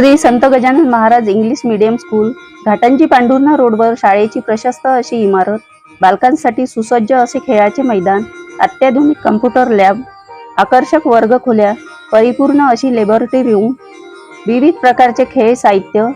Shri Sant Gajanan Maharaj English medium school Ghatanji Pandhurna रोडवर शाळेची प्रशस्त अशी इमारत बालकांसाठी सुसज्ज असे खेळाचे मैदान अत्याधुनिक कम्प्युटर लॅब आकर्षक वर्गखोल्या परिपूर्ण अशी लेबॉरेटरी रूम विविध प्रकारचे खेळ साहित्य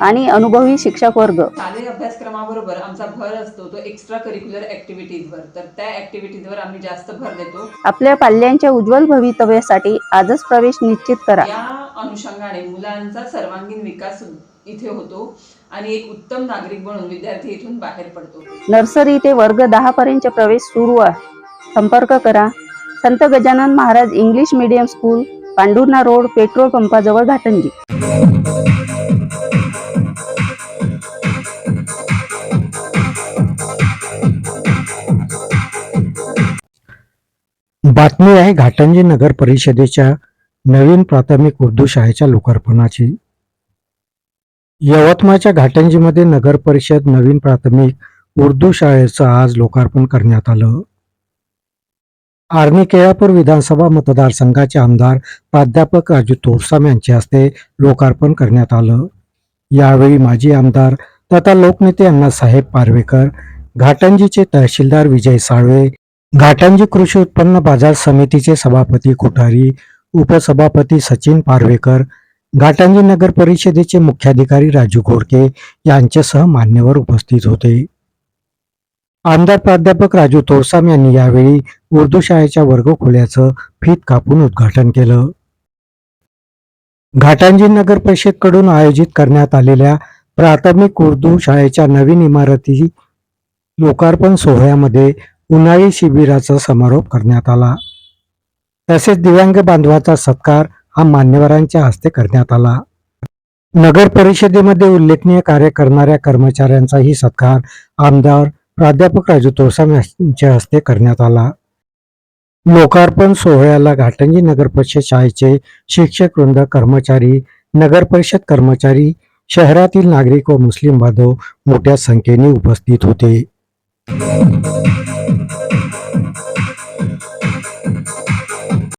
आणि अनुभवी शिक्षक वर्ग. शालेय अभ्यासक्रमाबरोबर आमचा भर असतो तो एक्स्ट्रा करिक्युलर ऍक्टिव्हिटीजवर तर त्या ऍक्टिव्हिटीजवर आम्ही जास्त भर देतो. आपल्या पाल्यांच्या उज्ज्वल भवितव्यासाठी आजच प्रवेश निश्चित करा. या अनुषंगाने मुलांचा सर्वांगीण विकास इथे होतो आणि एक उत्तम नागरिक बनून विद्यार्थी इथून बाहेर पडतो. नर्सरी ते वर्ग दहा पर्यंत प्रवेश सुरू आहे. संपर्क करा. Sant Gajanan Maharaj English medium school Pandhurna road petrol पंपाजवळ Ghatanji. बातमी आहे घाटंजी नगर परिषदेच्या नवीन प्राथमिक उर्दू शाळेच्या लोकार्पणाची. यवतमाळच्या घाटंजीमध्ये नगर परिषद नवीन प्राथमिक उर्दू शाळेचं आज लोकार्पण करण्यात आलं. आर्मी केळापूर विधानसभा मतदारसंघाचे आमदार प्राध्यापक राजू तोरसाम यांच्या हस्ते लोकार्पण करण्यात आलं. यावेळी माजी आमदार तथा लोकनेते अण्णासाहेब पारवेकर घाटंजीचे तहसीलदार विजय साळवे घाटांजी कृषी उत्पन्न बाजार समितीचे सभापती कोठारी उपसभापती सचिन पारवेकर घाटांजी नगर परिषदेचे मुख्याधिकारी राजू घोडके यांच्यासह मान्यवर उपस्थित होते. आमदार प्राध्यापक राजू तोरसाम यांनी यावेळी उर्दू शाळेच्या वर्गखोल्याचं फीत कापून उद्घाटन केलं. घाटांजी नगर परिषदकडून आयोजित करण्यात आलेल्या प्राथमिक उर्दू शाळेच्या नवीन इमारती लोकार्पण सोहळ्यामध्ये उन्हाळी शिबिराचा समारोप करण्यात आला. तसेच दिव्यांग बांधवाचा सत्कार हा मान्यवरांच्या हस्ते करण्यात आला. नगर परिषदेमध्ये उल्लेखनीय कार्य करणाऱ्या कर्मचाऱ्यांचाही सत्कार आमदार प्राध्यापक राजू तोरसाम यांच्या हस्ते करण्यात आला. लोकार्पण सोहळ्याला घाटंजी नगर परिषद शाळेचे शिक्षक वृंद कर्मचारी नगर परिषद कर्मचारी शहरातील नागरिक व मुस्लिम बांधव मोठ्या संख्येने उपस्थित होते.